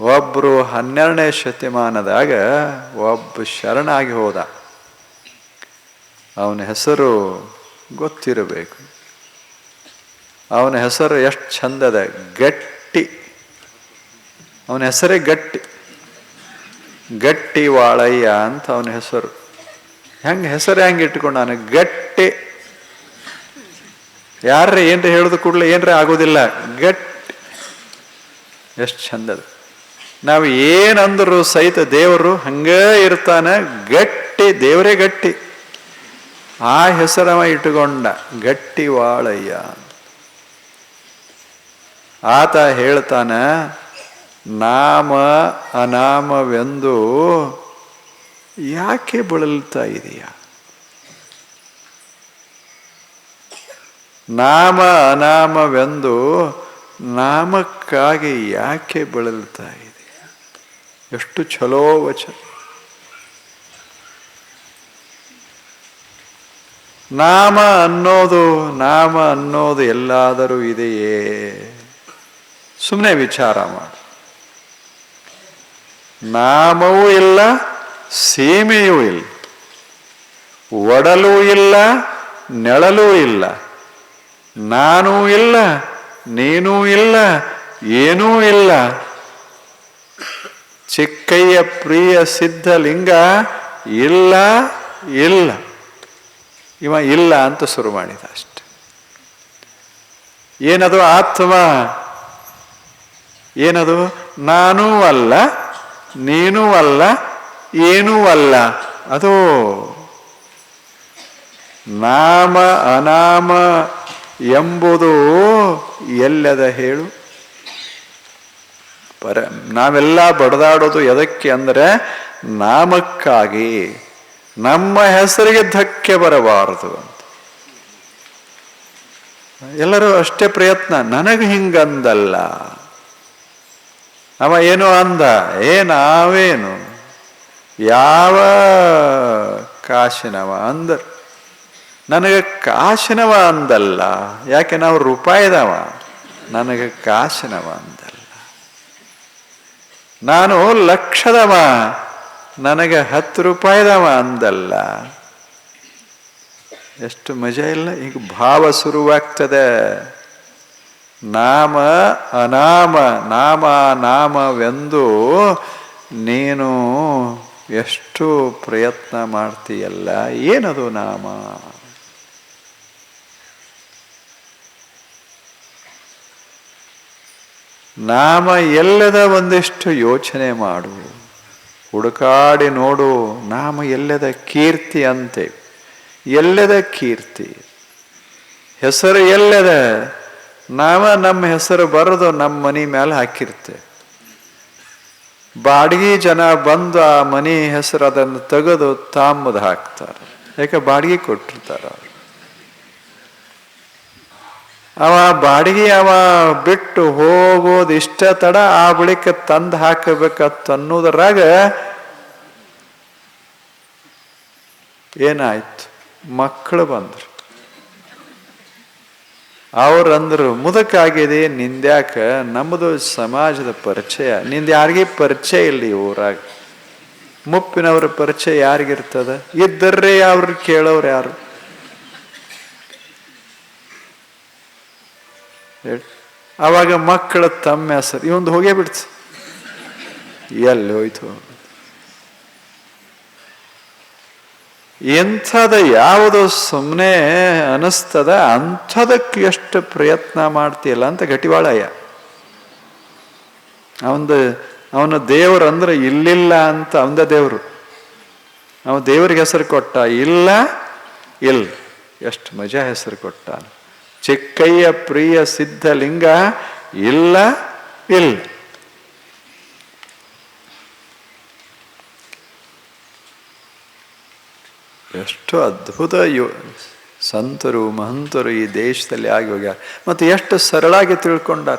ಒಬ್ಬರು ಹನ್ನೆರಡನೇ ಶತಮಾನದಾಗ ಒಬ್ಬ ಶರಣಾಗಿ ಹೋದ. ಅವನ ಹೆಸರು ಗೊತ್ತಿರಬೇಕು. ಅವನ ಹೆಸರು ಎಷ್ಟು ಚಂದದ? ಗಟ್ಟಿ. ಅವನ ಹೆಸರೇ ಗಟ್ಟಿ. ಗಟ್ಟಿ ವಾಳಯ್ಯ ಅಂತ ಅವನ ಹೆಸರು. ಹೆಂಗೆ ಹೆಸರು ಹೆಂಗೆ ಇಟ್ಕೊಂಡು ನಾನು? ಗಟ್ಟಿ. ಯಾರ್ರೆ ಏನ್ರಿ ಹೇಳಿದ ಕೂಡಲೇ? ಏನ್ರ ಆಗೋದಿಲ್ಲ. ಗಟ್ಟಿ. ಎಷ್ಟು ಚಂದದ? ನಾವು ಏನಂದ್ರು ಸಹಿತ ದೇವರು ಹಂಗೇ ಇರ್ತಾನೆ, ಗಟ್ಟಿ, ದೇವರೇ ಗಟ್ಟಿ. ಆ ಹೆಸರವ ಇಟ್ಟುಕೊಂಡ, ಗಟ್ಟಿ ವಾಳಯ್ಯ ಆತ ಹೇಳ್ತಾನೆ, ನಾಮ ಅನಾಮವೆಂದು ಯಾಕೆ ಬಳಲ್ತಾ ಇದೆಯಾ? ನಾಮ ಅನಾಮವೆಂದು ನಾಮಕ್ಕಾಗಿ ಯಾಕೆ ಬಳಲ್ತಾ ಇದೆಯಾ? ಎಷ್ಟು ಚಲೋ ವಚನ. ನಾಮ ಅನ್ನೋದು ನಾಮ ಅನ್ನೋದು ಎಲ್ಲಾದರೂ ಇದೆಯೇ? ಸುಮ್ಮನೆ ವಿಚಾರ ಮಾಡಿ. ನಾಮವೂ ಇಲ್ಲ, ಸೀಮೆಯೂ ಇಲ್ಲ, ಒಡಲೂ ಇಲ್ಲ, ನೆಳಲೂ ಇಲ್ಲ, ನಾನೂ ಇಲ್ಲ, ನೀನೂ ಇಲ್ಲ, ಏನೂ ಇಲ್ಲ ಚಿಕ್ಕಯ್ಯ ಪ್ರಿಯ ಸಿದ್ಧಲಿಂಗ, ಇಲ್ಲ ಇಲ್ಲ. ಇವ ಇಲ್ಲ ಅಂತ ಶುರು ಮಾಡಿದ ಅಷ್ಟೆ. ಏನದು ಆತ್ಮ? ಏನದು? ನಾನೂ ಅಲ್ಲ, ನೀನೂ ಅಲ್ಲ, ಏನೂ ಅಲ್ಲ. ಅದು ನಾಮ, ಅನಾಮ ಎಂಬುದು ಎಲ್ಲದ ಹೇಳು. ಪರ ನಾವೆಲ್ಲ ಬಡದಾಡೋದು ಎದಕ್ಕೆ ಅಂದರೆ ನಾಮಕ್ಕಾಗಿ, ನಮ್ಮ ಹೆಸರಿಗೆ ಧಕ್ಕೆ ಬರಬಾರದು ಅಂತ. ಎಲ್ಲರೂ ಅಷ್ಟೇ ಪ್ರಯತ್ನ, ನನಗೆ ಹಿಂಗಂದಲ್ಲ. ಅವ ಏನು ಅಂದ? ಏ, ನಾವೇನು? ಯಾವ ಕಾಶಿನವ ಅಂದ? ನನಗೆ ಕಾಶಿನವ ಅಂದಲ್ಲ. ಯಾಕೆ, ನಾವು ರೂಪಾಯಿದವ. ನನಗೆ ಕಾಶಿನವ ಅಂದಲ್ಲ ನಾನು ಲಕ್ಷದವ, ನನಗೆ ಹತ್ತು ರೂಪಾಯಿದವ ಅಂದಲ್ಲ. ಎಷ್ಟು ಮಜಾ ಇಲ್ಲ, ಈಗ ಭಾವ ಶುರುವಾಗ್ತದೆ. ನಾಮ ಅನಾಮ, ನಾಮ ನಾಮವೆಂದು ನೀನು ಎಷ್ಟು ಪ್ರಯತ್ನ ಮಾಡ್ತೀಯಲ್ಲ, ಏನದು ನಾಮ? ನಾಮ ಎಲ್ಲದ ಒಂದಿಷ್ಟು ಯೋಚನೆ ಮಾಡು. ಹುಡುಕಾಡಿ ನೋಡು, ನಾಮ ಎಲ್ಲದ ಕೀರ್ತಿ ಅಂತೆ. ಎಲ್ಲದ ಕೀರ್ತಿ. ಹೆಸರು ಎಲ್ಲದ? ನಾಮ ನಮ್ಮ ಹೆಸರು ಬರೆದು ನಮ್ಮ ಮನೆ ಮೇಲೆ ಹಾಕಿರ್ತೆ ಬಾಡಿಗೆ ಜನ ಬಂದು ಆ ಮನೆ ಹೆಸರು ಅದನ್ನು ತೆಗೆದು ತಾಂಬದು ಹಾಕ್ತಾರೆ. ಯಾಕೆ? ಬಾಡಿಗೆ ಕೊಟ್ಟಿರ್ತಾರೆ ಅವ್ರು. ಅವ ಬಾಡಿಗೆ ಅವ ಬಿಟ್ಟು ಹೋಗೋದು ಇಷ್ಟ ತಡ, ಆ ಬಳಿಕ ತಂದು ಹಾಕಬೇಕತ್ತು ಅನ್ನೋದ್ರಾಗ ಏನಾಯ್ತು? ಮಕ್ಕಳು ಬಂದ್ರು. ಅವ್ರಂದ್ರು ಮುದಕ್ಕಾಗಿದೆ ನಿಂದ್ಯಾಕ ನಮ್ಮದು ಸಮಾಜದ ಪರಿಚಯ. ನಿಂದ ಯಾರಿಗೆ ಪರಿಚಯ ಇಲ್ಲ ಈ ಊರಾಗ. ಮುಪ್ಪಿನವ್ರ ಪರಿಚಯ ಯಾರಿಗಿರ್ತದ? ಇದ್ದರ್ರೆ ಅವ್ರು ಕೇಳೋರು ಯಾರು? ಹೇಳ್. ಆವಾಗ ಮಕ್ಕಳ ತಮ್ಮ ಹೆಸರು. ಇವಂದು ಹೋಗೇ ಬಿಡ್ತು. ಎಲ್ಲಿ ಹೋಯ್ತು? ಎಂಥದ ಯಾವುದು ಸುಮ್ಮನೆ ಅನಿಸ್ತದ, ಅಂಥದಕ್ಕೆ ಎಷ್ಟು ಪ್ರಯತ್ನ ಮಾಡ್ತೀಯಲ್ಲ ಅಂತ ಗಟಿವಾಳಯ್ಯ ಅವಂದು, ಅವನ ದೇವರು ಅಂದ್ರೆ ಇಲ್ಲಿಲ್ಲ ಅಂತ ಅವಂದ ದೇವರು. ಅವ ದೇವರಿಗೆ ಹೆಸರು ಕೊಟ್ಟ? ಇಲ್ಲ. ಇಲ್ಲ. ಎಷ್ಟು ಮಜಾ ಹೆಸರು ಕೊಟ್ಟ ಚಿಕ್ಕಯ್ಯ ಪ್ರಿಯ ಸಿದ್ಧಲಿಂಗ ಇಲ್ಲ ಇಲ್ಲ. ಎಷ್ಟು ಅದ್ಭುತ ಯೋ ಸಂತರು, ಮಹಂತರು ಈ ದೇಶದಲ್ಲಿ ಆಗಿ ಹೋಗ್ಯಾರ. ಮತ್ತು ಎಷ್ಟು ಸರಳಾಗಿ ತಿಳ್ಕೊಂಡಾರ.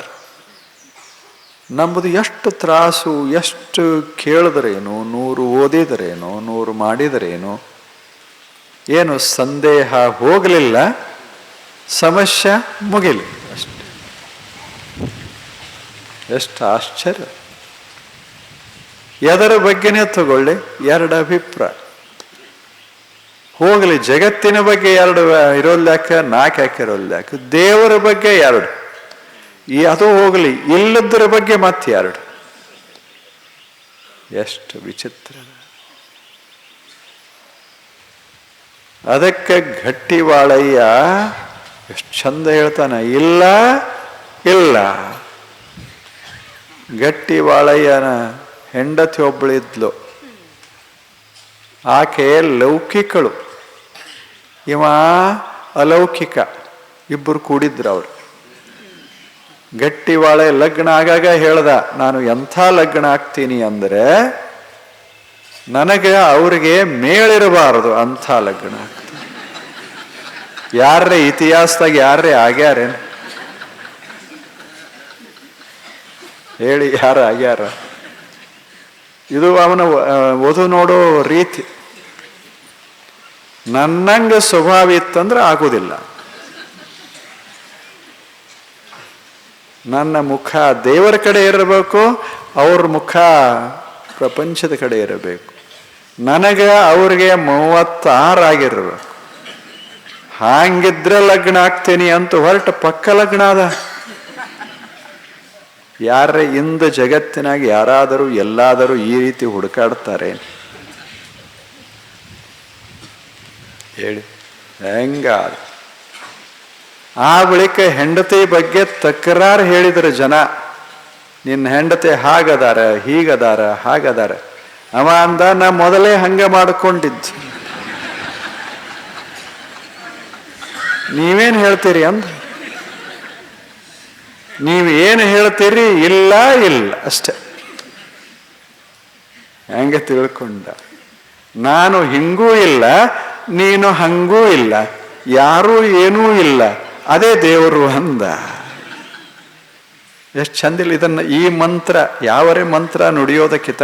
ನಮ್ಮದು ಎಷ್ಟು ತ್ರಾಸು, ಎಷ್ಟು ಕೇಳಿದ್ರೇನು, ನೂರು ಓದಿದ್ರೇನು, ನೂರು ಮಾಡಿದರೇನು, ಏನು ಸಂದೇಹ ಹೋಗಲಿಲ್ಲ. ಸಮಸ್ಯೆ ಮುಗಿಲಿ. ಅಷ್ಟೆ. ಎಷ್ಟು ಆಶ್ಚರ್ಯ. ಎದರ ಬಗ್ಗೆನೇ ತಗೊಳ್ಳಿ, ಎರಡು ಅಭಿಪ್ರಾಯ. ಹೋಗಲಿ, ಜಗತ್ತಿನ ಬಗ್ಗೆ ಎರಡು ಇರೋಲ್ಯಾಕ ನಾಲ್ಕು ಹಾಕಿರೋಲ್ಯಾಕ ದೇವರ ಬಗ್ಗೆ ಎರಡು. ಅದು ಹೋಗಲಿ, ಇಲ್ಲದರ ಬಗ್ಗೆ ಮತ್ತೆ ಎರಡು. ಎಷ್ಟು ವಿಚಿತ್ರ. ಅದಕ್ಕೆ ಗಟ್ಟಿ ವಾಳಯ್ಯ ಎಷ್ಟು ಚಂದ ಹೇಳ್ತಾನೆ, ಇಲ್ಲ ಇಲ್ಲ. ಗಟ್ಟಿ ವಾಳಯ್ಯನ ಹೆಂಡತಿ ಒಬ್ಬಳಿದ್ಲು ಆಕೆ ಲೌಕಿಕಳು. ಇವ ಅಲೌಕಿಕ. ಇಬ್ಬರು ಕೂಡಿದ್ರು ಅವರು. ಗಟ್ಟಿವಾಳೆ ಲಗ್ನ ಆಗಾಗ ಹೇಳ್ದ, ನಾನು ಎಂಥ ಲಗ್ನ ಆಗ್ತೀನಿ ಅಂದರೆ, ನನಗೆ ಅವ್ರಿಗೆ ಮೇಳಿರಬಾರದು ಅಂಥ ಲಗ್ನ. ಯಾರೇ ಇತಿಹಾಸದಾಗ ಯಾರೇ ಆಗ್ಯಾರೇನು? ಹೇಳಿ ಯಾರು ಆಗ್ಯಾರ? ಇದು ಅವನ ಓದು ನೋಡೋ ರೀತಿ. ನನ್ನಂಗೆ ಸ್ವಭಾವ ಇತ್ತಂದ್ರೆ ಆಗೋದಿಲ್ಲ. ನನ್ನ ಮುಖ ದೇವರ ಕಡೆ ಇರಬೇಕು, ಅವ್ರ ಮುಖ ಪ್ರಪಂಚದ ಕಡೆ ಇರಬೇಕು. ನನಗೆ ಅವ್ರಿಗೆ ಮೂವತ್ತಾರಾಗಿರ್ಬೇಕು. ಹಾಂಗಿದ್ರೆ ಲಗ್ನ ಆಗ್ತೇನೆ ಅಂತ ಹೊರಟ ಪಕ್ಕ ಲಗ್ನ ಅದ. ಯಾರ ಇಂದು ಜಗತ್ತಿನಾಗ ಯಾರಾದರೂ ಎಲ್ಲಾದರೂ ಈ ರೀತಿ ಹುಡುಕಾಡ್ತಾರೆ. ಹೇಳಿ ಹೆಂಗ ಆ ಬಳಿಕ ಹೆಂಡತಿ ಬಗ್ಗೆ ತಕರಾರು ಹೇಳಿದರು ಜನ. ನಿನ್ನ ಹೆಂಡತಿ ಹಾಗದಾರ, ಹೀಗದಾರ, ಹಾಗದಾರ. ಅವ ಅಂದ, ನಾ ಮೊದಲೇ ಹಂಗೆ ಮಾಡ್ಕೊಂಡಿದ್ದು. ನೀವೇನು ಹೇಳ್ತೀರಿ ಅಂದ? ನೀವು ಏನು ಹೇಳ್ತೀರಿ? ಇಲ್ಲ ಇಲ್ಲ. ಅಷ್ಟೆ. ಹೆಂಗೆ ತಿಳ್ಕೊಂಡ? ನಾನು ಹಿಂಗೂ ಇಲ್ಲ, ನೀನು ಹಂಗೂ ಇಲ್ಲ, ಯಾರೂ ಏನೂ ಇಲ್ಲ, ಅದೇ ದೇವರು ಅಂದ. ಎಷ್ಟು ಚಂದಿಲ್ಲ ಇದನ್ನ. ಈ ಮಂತ್ರ, ಯಾವರೇ ಮಂತ್ರ ನುಡಿಯೋದಕ್ಕಿತ?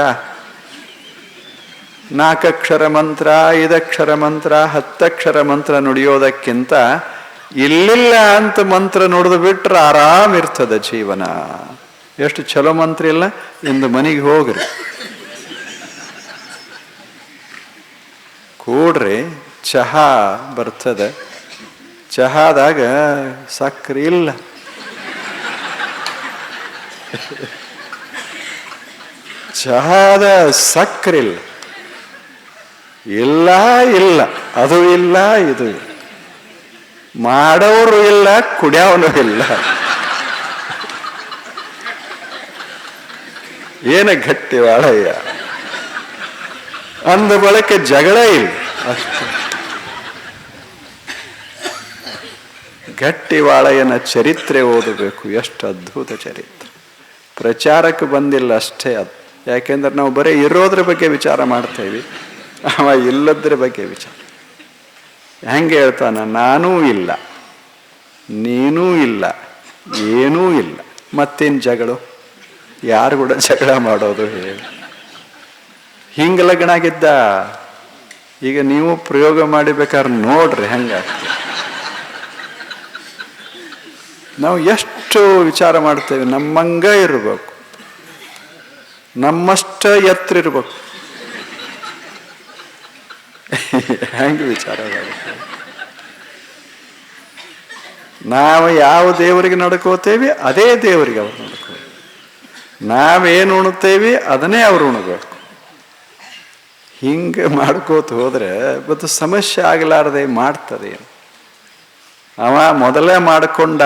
ನಾಲ್ಕಕ್ಷರ ಮಂತ್ರ, ಐದಕ್ಷರ ಮಂತ್ರ, ಹತ್ತಕ್ಷರ ಮಂತ್ರ ನುಡಿಯೋದಕ್ಕಿಂತ ಇಲ್ಲಿಲ್ಲ ಅಂತ ಮಂತ್ರ ನೋಡಿದ್ ಬಿಟ್ರೆ ಆರಾಮ್ ಇರ್ತದ ಜೀವನ. ಎಷ್ಟು ಚಲೋ ಮಂತ್ರ ಇಲ್ಲ? ಇಂದು ಮನೆಗೆ ಹೋಗ್ರಿ. ಕೂಡ್ರಿ, ಚಹಾ ಬರ್ತದ. ಚಹಾದಾಗ ಸಕ್ಕರೆ ಇಲ್ಲ. ಚಹಾದ ಸಕ್ಕರೆ ಇಲ್ಲ. ಇಲ್ಲ ಇಲ್ಲ. ಅದು ಇಲ್ಲ, ಇದು ಇಲ್ಲ. ಮಾಡೋರು ಇಲ್ಲ, ಕುಡಿಯವನು ಇಲ್ಲ. ಏನ ಗಟ್ಟಿ ವಾಳಯ್ಯ? ಅಂದ ಬಳಕೆ ಜಗಳ ಇಲ್ಲ. ಅಷ್ಟು. ಗಟ್ಟಿ ವಾಳಯ್ಯನ ಚರಿತ್ರೆ ಓದಬೇಕು, ಎಷ್ಟು ಅದ್ಭುತ ಚರಿತ್ರೆ. ಪ್ರಚಾರಕ್ಕೆ ಬಂದಿಲ್ಲ ಅಷ್ಟೇ ಅದು. ಯಾಕೆಂದ್ರೆ ನಾವು ಬರೀ ಇರೋದ್ರ ಬಗ್ಗೆ ವಿಚಾರ ಮಾಡ್ತೇವೆ ಅವ ಇಲ್ಲದ್ರ ಬಗ್ಗೆ ವಿಚಾರ. ಹೆಂಗೆ ಹೇಳ್ತಾನ, ನಾನೂ ಇಲ್ಲ, ನೀನೂ ಇಲ್ಲ, ಏನೂ ಇಲ್ಲ, ಮತ್ತೇನು ಜಗಳು? ಯಾರು ಕೂಡ ಜಗಳ ಮಾಡೋದು ಹೇಳಿ. ಹಿಂಗೆ ಲಗ್ನ ಆಗಿದ್ದ, ಈಗ ನೀವು ಪ್ರಯೋಗ ಮಾಡಿಬೇಕಾದ್ರೆ ನೋಡ್ರಿ ಹೆಂಗಾಗ್ತದೆ ನಾವು ಎಷ್ಟು ವಿಚಾರ ಮಾಡ್ತೇವೆ, ನಮ್ಮಂಗ ಇರಬೇಕು, ನಮ್ಮಷ್ಟ ಎತ್ತರ ಇರ್ಬೇಕು. ಹೆಂಗೆ ವಿಚಾರ ನಾವು ಯಾವ ದೇವರಿಗೆ ನಡ್ಕೋತೇವೆ, ಅದೇ ದೇವರಿಗೆ ಅವ್ರು ನಡ್ಕೋ ನಾವೇನು ಉಣ್ತೇವೆ ಅದನ್ನೇ ಅವ್ರು ಉಣಬೇಕು. ಹಿಂಗೆ ಮಾಡ್ಕೋತ ಹೋದ್ರೆ ಮತ್ತು ಸಮಸ್ಯೆ ಆಗಲಾರದೆ ಮಾಡ್ತದೆ. ಅವ ಮೊದಲೇ ಮಾಡಿಕೊಂಡ,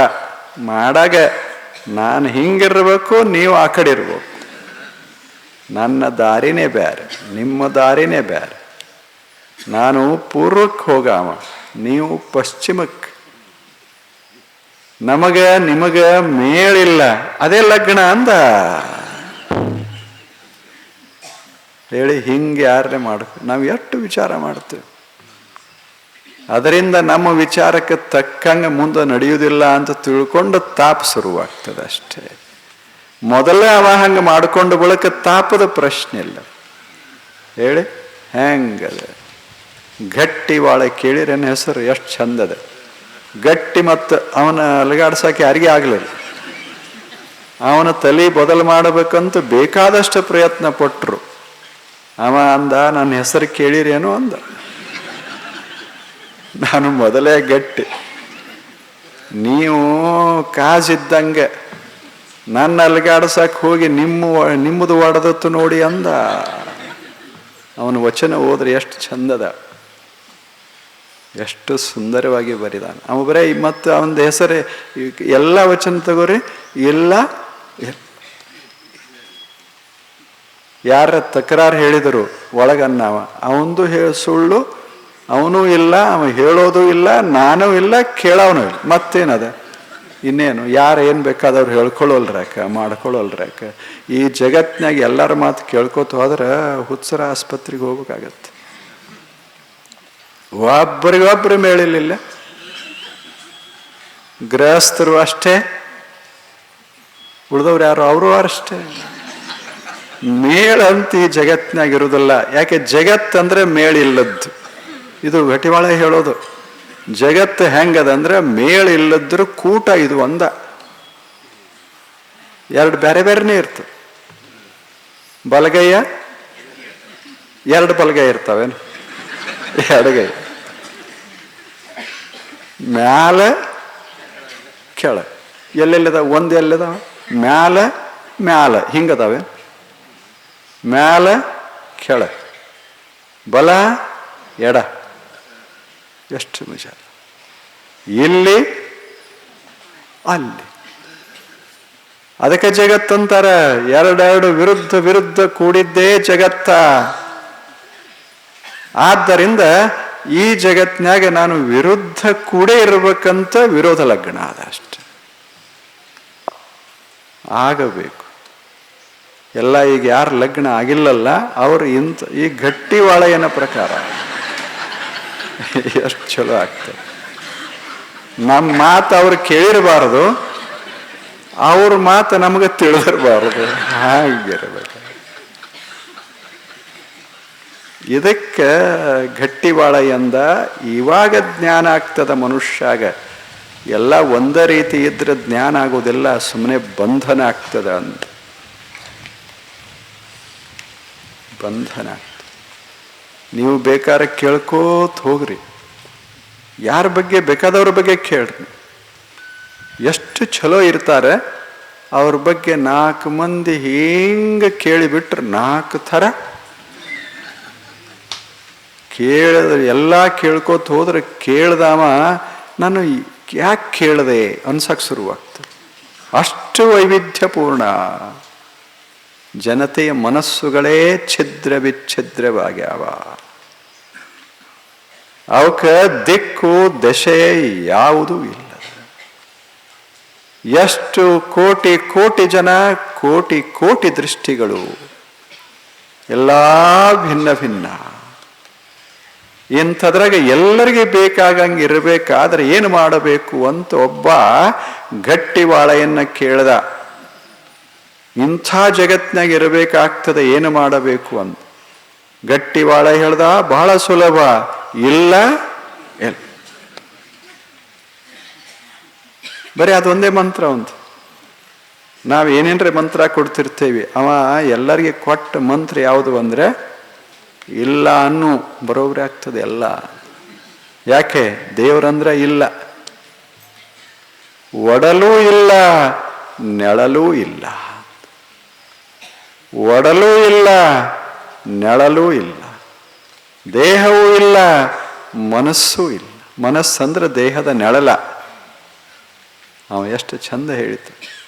ಮಾಡಾಗ ನಾನು ಹಿಂಗಿರ್ಬೇಕು, ನೀವು ಆ ಕಡೆ ಇರ್ಬೇಕು. ನನ್ನ ದಾರಿನೇ ಬೇರೆ, ನಿಮ್ಮ ದಾರಿನೇ ಬೇರೆ. ನಾನು ಪೂರ್ವಕ್ಕೆ ಹೋಗಾಮ ನೀವು ಪಶ್ಚಿಮಕ್ಕೆ ನಮಗ, ನಿಮಗ ಮೇಳಿಲ್ಲ ಅದೇ ಲಗ್ನ ಅಂದ. ಹೇಳಿ ಹಿಂಗೆ ಯಾರೇ ಮಾಡ ನಾವು ಎಷ್ಟು ವಿಚಾರ ಮಾಡ್ತೇವೆ. ಅದರಿಂದ ನಮ್ಮ ವಿಚಾರಕ್ಕೆ ತಕ್ಕಂಗೆ ಮುಂದೆ ನಡೆಯುವುದಿಲ್ಲ ಅಂತ ತಿಳ್ಕೊಂಡು ತಾಪ ಶುರುವಾಗ್ತದೆ ಅಷ್ಟೇ. ಮೊದಲೇ ಅವ ಹಂಗೆ ಮಾಡಿಕೊಂಡು ಬಳಿಕ ತಾಪದ ಪ್ರಶ್ನೆ ಇಲ್ಲ. ಹೇಳಿ? ಹೆಂಗದ? ಗಟ್ಟಿ ವಾಳೆ ಕೇಳಿರೇನು ಹೆಸರು, ಎಷ್ಟು ಚಂದದ ಗಟ್ಟಿ ಮತ್ತು ಅವನ ಅಲಗಾಡ್ಸೋಕೆ ಯಾರಿಗೆ ಆಗಲಿಲ್ಲ. ಅವನ ತಲೆ ಬದಲು ಮಾಡಬೇಕಂತ ಬೇಕಾದಷ್ಟು ಪ್ರಯತ್ನ ಪಟ್ಟರು ಅವ ಅಂದ, ನನ್ನ ಹೆಸರು ಕೇಳಿರೇನು? ಅಂದ. ನಾನು ಮೊದಲೇ ಗಟ್ಟಿ. ನೀವು ಕಾಜಿದ್ದಂಗೆ ನನ್ನ ಅಲ್ಗಾಡ್ಸಕ್ಕೆ ಹೋಗಿ ನಿಮ್ಮ ನಿಮ್ಮದು ಒಡೆದತ್ತು ನೋಡಿ ಅಂದ. ಅವನ ವಚನ ಹೋದ್ರೆ ಎಷ್ಟು ಚಂದದ ಎಷ್ಟು ಸುಂದರವಾಗಿ ಬರಿದಾನೆ. ಅವ ಬರೇ ಮತ್ತು ಅವನ ಹೆಸರೇ ಎಲ್ಲ ವಚನ ತಗೋರಿ ಎಲ್ಲ ಯಾರ ತಕರಾರು ಹೇಳಿದರು ಒಳಗನ್ನವ ಅವಂದು ಹೇಳ ಸುಳ್ಳು, ಅವನೂ ಇಲ್ಲ, ಅವ ಹೇಳೋದು ಇಲ್ಲ, ನಾನು ಇಲ್ಲ, ಕೇಳೋನು ಇಲ್ಲ. ಮತ್ತೇನದ? ಇನ್ನೇನು? ಯಾರು ಏನು ಬೇಕಾದವ್ರು ಹೇಳ್ಕೊಳ್ಳೋಲ್ರಾಕ ಮಾಡ್ಕೊಳ್ಳೋಲ್ರಾಕ ಈ ಜಗತ್ತಿನಾಗ ಎಲ್ಲರ ಮಾತು ಕೇಳ್ಕೊತ ಹೋದ್ರೆ ಹುಚ್ಚರ ಆಸ್ಪತ್ರೆಗೆ ಹೋಗ್ಬೇಕಾಗತ್ತೆ. ಒಬ್ಬರಿಗೊಬ್ರು ಮೇಳಿಲಿಲ್ಲ ಗೃಹಸ್ಥರು ಅಷ್ಟೇ. ಉಳಿದವ್ರು ಯಾರು? ಅವರು ಅಷ್ಟೇ. ಮೇಳಂತ ಈ ಜಗತ್ನಾಗ ಇರುವುದಿಲ್ಲ ಯಾಕೆ ಜಗತ್ತಂದ್ರೆ ಮೇಳಿಲ್ಲದ್ದು. ಇದು ಘಟಿವಾಳ ಹೇಳೋದು. ಜಗತ್ತು ಹೆಂಗದ ಅಂದ್ರೆ ಮೇಳಿಲ್ಲದ್ರ ಕೂಟ ಇದು ಒಂದ. ಎರಡು ಬೇರೆ ಬೇರೆನೇ ಇರ್ತದೆ. ಬಲಗೈಯ ಎರಡು ಬಲಗೈ ಇರ್ತಾವೇನು? ಎಡಗೈ. ಮ್ಯಾಲ ಕೆಳ. ಎಲ್ಲೆಲ್ಲಿದಾವ? ಒಂದು ಎಲ್ಲಿದಾವ? ಮ್ಯಾಲ, ಮ್ಯಾಲೆ. ಹಿಂಗದಾವೆ. ಮ್ಯಾಲ, ಕೆಳ. ಬಲ, ಎಡ. ಎಷ್ಟು ನಿಜ ಇಲ್ಲಿ, ಅಲ್ಲಿ. ಅದಕ್ಕೆ ಜಗತ್ತಂತಾರೆ. ಎರಡೆರಡು ವಿರುದ್ಧ ವಿರುದ್ಧ ಕೂಡಿದ್ದೇ ಜಗತ್ತ. ಆದ್ದರಿಂದ ಈ ಜಗತ್ನಾಗ ನಾನು ವಿರುದ್ಧ ಕೂಡ ಇರಬೇಕಂತ ವಿರೋಧ ಲಗ್ನ ಆದ ಅಷ್ಟೆ. ಆಗಬೇಕು. ಎಲ್ಲ ಈಗ ಯಾರು ಲಗ್ನ ಆಗಿಲ್ಲಲ್ಲ, ಅವರು ಇಂಥ ಈ ಗಟ್ಟಿ ವಾಳೆಯನ ಪ್ರಕಾರ. ಎಷ್ಟು ಚಲೋ ಆಗ್ತದೆ. ನಮ್ಮ ಮಾತು ಅವ್ರು ಕೇಳಿರಬಾರದು, ಅವ್ರ ಮಾತು ನಮಗೆ ತಿಳಿದಿರಬಾರದು. ಹಾಗಿರಬೇಕು. ಇದಕ್ಕೆ ಗಟ್ಟಿವಾಳ ಎಂದ, ಇವಾಗ ಜ್ಞಾನ ಆಗ್ತದ ಮನುಷ್ಯಾಗ. ಎಲ್ಲ ಒಂದೇ ರೀತಿ ಇದ್ರೆ ಜ್ಞಾನ ಆಗೋದಿಲ್ಲ ಸುಮ್ಮನೆ ಬಂಧನ ಆಗ್ತದ ಅಂತ ಬಂಧನ ಆಗ್ತದೆ. ನೀವು ಬೇಕಾದ್ರೆ ಕೇಳ್ಕೋತ ಹೋಗ್ರಿ. ಯಾರ ಬಗ್ಗೆ, ಬೇಕಾದವ್ರ ಬಗ್ಗೆ ಕೇಳ್ರಿ. ಎಷ್ಟು ಚಲೋ ಇರ್ತಾರೆ, ಅವ್ರ ಬಗ್ಗೆ ನಾಲ್ಕು ಮಂದಿ ಹಿಂಗೆ ಕೇಳಿಬಿಟ್ರೆ ನಾಲ್ಕು ಥರ ಕೇಳಿದ್ರೆ ಎಲ್ಲ ಕೇಳ್ಕೋತ ಹೋದ್ರೆ ಕೇಳ್ದಾಮ, ನಾನು ಯಾಕೆ ಕೇಳದೆ ಅನ್ಸಕ್ಕೆ ಶುರುವಾಗ್ತದೆ ಅಷ್ಟು ವೈವಿಧ್ಯಪೂರ್ಣ. ಜನತೆಯ ಮನಸ್ಸುಗಳೇ ಛಿದ್ರ ವಿಚ್ಛಿದ್ರವಾಗ್ಯಾವ. ಅವಕ್ಕ ದಿಕ್ಕು ದಶೆ ಯಾವುದೂ ಇಲ್ಲ. ಎಷ್ಟು ಕೋಟಿ ಕೋಟಿ ಜನ, ಕೋಟಿ ಕೋಟಿ ದೃಷ್ಟಿಗಳು ಎಲ್ಲ ಭಿನ್ನ ಭಿನ್ನ. ಇಂಥದ್ರಾಗ ಎಲ್ಲರಿಗೆ ಬೇಕಾಗಂಗೆ ಇರಬೇಕಾದ್ರೆ ಏನು ಮಾಡಬೇಕು ಅಂತ ಒಬ್ಬ ಗಟ್ಟಿ ವಾಳೆಯನ್ನ ಕೇಳ್ದ. ಇಂಥ ಜಗತ್ನಾಗ ಇರಬೇಕಾಗ್ತದೆ, ಏನು ಮಾಡಬೇಕು ಅಂತ. ಗಟ್ಟಿ ಹೇಳ್ದ, ಬಹಳ ಸುಲಭ. ಇಲ್ಲ ಇಲ್ಲ. ಬರೀ ಅದೊಂದೇ ಮಂತ್ರ ಒಂದು ನಾವು ಏನೇನ್ರಿ ಮಂತ್ರ ಕೊಡ್ತಿರ್ತೇವಿ? ಅವ ಎಲ್ಲರಿಗೆ ಕೊಟ್ಟ ಮಂತ್ರ ಯಾವುದು ಅಂದ್ರೆ ಇಲ್ಲ ಅನ್ನು ಬರೋಬ್ರಿ ಆಗ್ತದೆ ಎಲ್ಲ. ಯಾಕೆ? ದೇವರಂದ್ರೆ ಇಲ್ಲ. ಒಡಲೂ ಇಲ್ಲ, ನೆಳಲೂ ಇಲ್ಲ. ಒಡಲೂ ಇಲ್ಲ, ನೆಳಲೂ ಇಲ್ಲ. ದೇಹವೂ ಇಲ್ಲ, ಮನಸ್ಸೂ ಇಲ್ಲ. ಮನಸ್ಸಂದ್ರೆ ದೇಹದ ನೆಳಲ. ಅವ ಎಷ್ಟು ಚಂದ ಹೇಳಿತು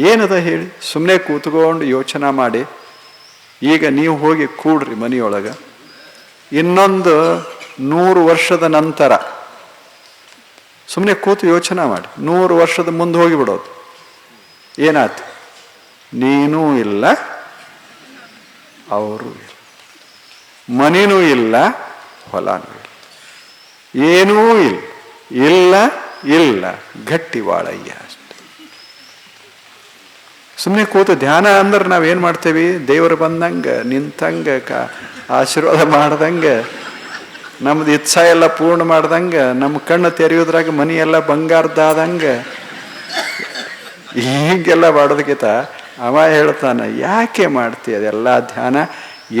ಏನದ ಹೇಳಿ? ಸುಮ್ಮನೆ ಕೂತ್ಕೊಂಡು ಯೋಚನೆ ಮಾಡಿ. ಈಗ ನೀವು ಹೋಗಿ ಕೂಡ್ರಿ ಮನೆಯೊಳಗೆ. ಇನ್ನೊಂದು ನೂರು ವರ್ಷದ ನಂತರ ಸುಮ್ಮನೆ ಕೂತು ಯೋಚನೆ ಮಾಡಿ. ನೂರು ವರ್ಷದ ಮುಂದೆ ಹೋಗಿಬಿಡೋದು ಏನಾಯ್ತು? ನೀನೂ ಇಲ್ಲ, ಅವರು ಇಲ್ಲ. ಮನೇನೂ ಇಲ್ಲ, ಹೊಲನೂ ಇಲ್ಲ. ಏನೂ ಇಲ್ಲ ಇಲ್ಲ ಇಲ್ಲ ಗಟ್ಟಿ ವಾಳಯ್ಯ ಸುಮ್ಮನೆ ಕೂತು ಧ್ಯಾನ ಅಂದ್ರೆ ನಾವೇನು ಮಾಡ್ತೇವೆ? ದೇವರು ಬಂದಂಗೆ, ನಿಂತಂಗೆ, ಕ ಆಶೀರ್ವಾದ ಮಾಡ್ದಂಗೆ, ನಮ್ದು ಇಚ್ಛಾ ಎಲ್ಲ ಪೂರ್ಣ ಮಾಡ್ದಂಗೆ ನಮ್ಮ ಕಣ್ಣು ತೆರೆಯೋದ್ರಾಗ ಮನೆಯೆಲ್ಲ ಬಂಗಾರದಾದಂಗೆ ಹೀಗೆಲ್ಲ ಮಾಡೋದಕ್ಕಿಂತ ಅವ ಹೇಳ್ತಾನೆ, ಯಾಕೆ ಮಾಡ್ತಿ ಅದೆಲ್ಲ ಧ್ಯಾನ?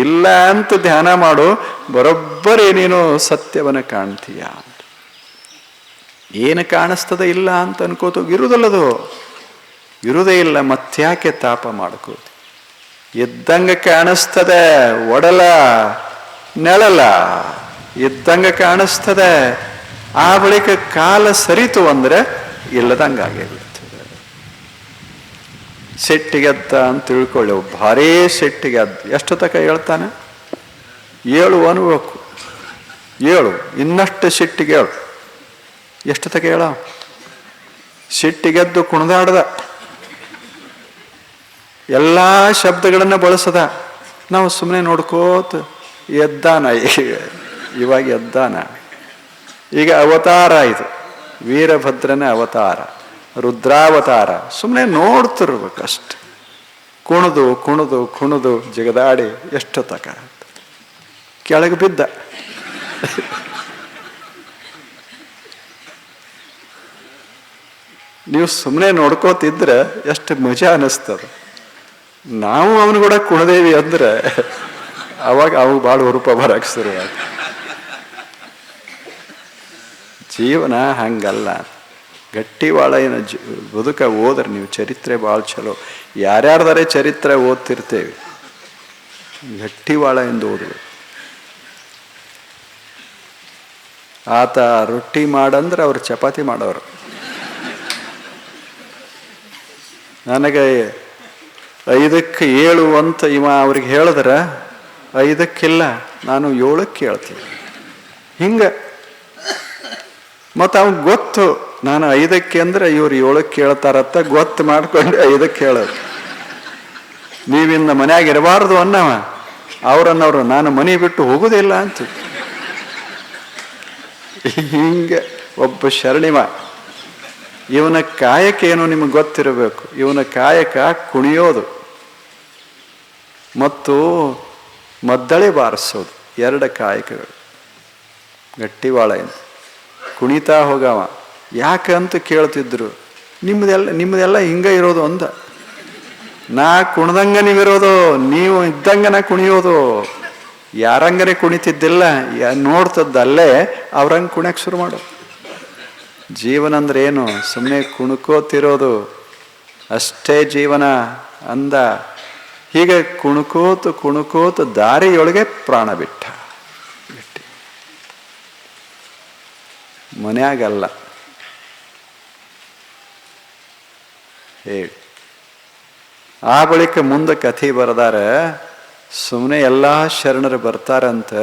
ಇಲ್ಲ ಅಂತ ಧ್ಯಾನ ಮಾಡು, ಬರೋಬ್ಬರಿ ನೀನು ಸತ್ಯವನ್ನು ಕಾಣ್ತೀಯ ಏನು ಕಾಣಿಸ್ತದ ಇಲ್ಲ ಅಂತ ಅನ್ಕೋತು ಇರುವುದಲ್ಲದು ಇರುವುದೇ ಇಲ್ಲ ಮತ್ತ್ಯಾಕೆ ತಾಪ ಮಾಡ್ಕೋದು ಇದ್ದಂಗೆ ಕಾಣಿಸ್ತದೆ, ಒಡಲ, ನೆಳಲ. ಇದ್ದಂಗೆ ಕಾಣಿಸ್ತದೆ, ಆ ಬಳಿಕ ಕಾಲ ಸರಿತು ಅಂದ್ರೆ ಇಲ್ಲದಂಗ ಬಿಡ್ತದೆ ಸಿಟ್ಟಿಗೆದ್ದ ಅಂತ ತಿಳ್ಕೊಳ್ಳಿ ಭಾರೀ ಸೆಟ್ಟಿಗೆದ್ದ ಎಷ್ಟು ತಕ ಹೇಳ್ತಾನೆ? ಏಳು ಅನ್ಬೇಕು ಏಳು, ಇನ್ನಷ್ಟು ಸಿಟ್ಟಿಗೆ ಹೇಳು. ಎಷ್ಟು ತಕ ಹೇಳ? ಸಿಟ್ಟಿಗೆದ್ದು ಕುಣಿದಾಡ್ದ. ಎಲ್ಲ ಶಬ್ದಗಳನ್ನು ಬಳಸದ. ನಾವು ಸುಮ್ಮನೆ ನೋಡ್ಕೋತ ಎದ್ದಾನ ಇವಾಗ ಎದ್ದಾನ. ಈಗ ಅವತಾರ ಇದು, ವೀರಭದ್ರನ ಅವತಾರ, ರುದ್ರಾವತಾರ ಸುಮ್ಮನೆ ನೋಡ್ತಿರ್ಬೇಕಷ್ಟೆ ಕುಣಿದು ಕುಣಿದು ಕುಣಿದು, ಜಿಗದಾಡಿ ಎಷ್ಟು ತಕ. ಕೆಳಗೆ ಬಿದ್ದ. ನೀವು ಸುಮ್ಮನೆ ನೋಡ್ಕೋತಿದ್ರೆ ಎಷ್ಟು ಮಜಾ ಅನಿಸ್ತದ. ನಾವು ಅವನು ಕೂಡ ಕುಣದೇವಿ ಅಂದ್ರೆ ಅವಾಗ ಅವು ಭಾಳ ಹುರುಪ ಬರಕ್ಕೆ ಶುರು ಜೀವನ ಹಂಗಲ್ಲ. ಗಟ್ಟಿವಾಳ ಏನು ಜ, ಬದುಕ ಓದ್ರೆ ನೀವು ಚರಿತ್ರೆ ಭಾಳ ಚಲೋ. ಯಾರ್ಯಾರ್ದಾರೆ ಚರಿತ್ರೆ ಓದ್ತಿರ್ತೇವೆ. ಗಟ್ಟಿವಾಳ ಎಂದು ಓದ್ಬೇಕು. ಆತ ರೊಟ್ಟಿ ಮಾಡಂದ್ರೆ ಅವ್ರು ಚಪಾತಿ ಮಾಡೋರು. ನನಗೆ ಐದಕ್ಕೆ ಏಳು ಅಂತ ಇವ ಅವ್ರಿಗೆ ಹೇಳಿದ್ರೆ, ಐದಕ್ಕಿಲ್ಲ, ನಾನು ಏಳಕ್ಕೆ ಹೇಳ್ತೀನಿ ಹಿಂಗೆ. ಮತ್ತು ಅವ್ನಿಗೆ ಗೊತ್ತು, ನಾನು ಐದಕ್ಕೆ ಅಂದ್ರೆ ಇವ್ರು ಏಳಕ್ಕೆ ಹೇಳ್ತಾರತ್ತ ಗೊತ್ತು ಮಾಡ್ಕೊಂಡು ಐದಕ್ಕೆ ಹೇಳೋದು. ನೀವಿಂದ ಮನ್ಯಾಗ ಇರಬಾರ್ದು ಅನ್ನವ. ಅವ್ರನ್ನವ್ರು, ನಾನು ಮನೆ ಬಿಟ್ಟು ಹೋಗುದಿಲ್ಲ ಅಂತ. ಹಿಂಗೆ ಒಬ್ಬ ಶರಣಿಮ ಇವನ ಕಾಯಕ ಏನು ನಿಮಗೆ ಗೊತ್ತಿರಬೇಕು? ಇವನ ಕಾಯಕ ಕುಣಿಯೋದು. ಮತ್ತು ಮದ್ದಳೆ ಬಾರಿಸೋದು, ಎರಡು ಕಾಯಕಗಳು. ಗಟ್ಟಿವಾಳ ಎಂದು ಕುಣಿತಾ ಹೋಗವ. ಯಾಕೆ ಅಂತ ಕೇಳ್ತಿದ್ರು. ನಿಮ್ಮದೆಲ್ಲ ನಿಮ್ಮದೆಲ್ಲ ಹಿಂಗೆ ಇರೋದು ಅಂದ. ನಾ ಕುಣ್ದಂಗೆ ನೀವಿರೋದು, ನೀವು ಇದ್ದಂಗ ನಾ ಕುಣಿಯೋದು. ಯಾರಂಗನೆ ಕುಣಿತಿದ್ದಿಲ್ಲ ನೋಡ್ತದ್ದಲ್ಲೇ ಅವ್ರಂಗೆ ಕುಣಿಯಕ್ಕೆ ಶುರು ಮಾಡು. ಜೀವನ ಅಂದ್ರೆ ಏನು? ಸುಮ್ಮನೆ ಕುಣುಕೋತಿರೋದು. ಅಷ್ಟೇ ಜೀವನ ಅಂದ. ಹೀಗೆ ಕುಣುಕೋತು ಕುಣುಕೋತು ದಾರಿಯೊಳಗೆ ಪ್ರಾಣ ಬಿಟ್ಟ. ಮನೆಯಾಗಲ್ಲ. ಹೇಳಿ. ಆ ಬಳಿಕ ಮುಂದೆ ಕಥೆ ಬರದಾರ ಸುಮ್ಮನೆ ಎಲ್ಲ ಶರಣರು ಬರ್ತಾರಂತ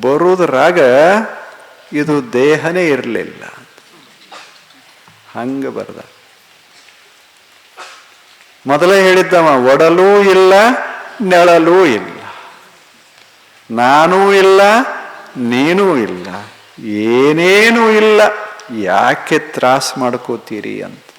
ಬರೋದ್ರಾಗ ಇದು ದೇಹನೇ ಇರಲಿಲ್ಲ. ಹಂಗೆ ಬರ್ದ. ಮೊದಲೇ ಹೇಳಿದ್ದವ, ಒಡಲೂ ಇಲ್ಲ, ನೆಳಲೂ ಇಲ್ಲ. ನಾನೂ ಇಲ್ಲ, ನೀನೂ ಇಲ್ಲ, ಏನೇನೂ ಇಲ್ಲ, ಯಾಕೆ ತ್ರಾಸ ಮಾಡ್ಕೋತೀರಿ ಅಂತ.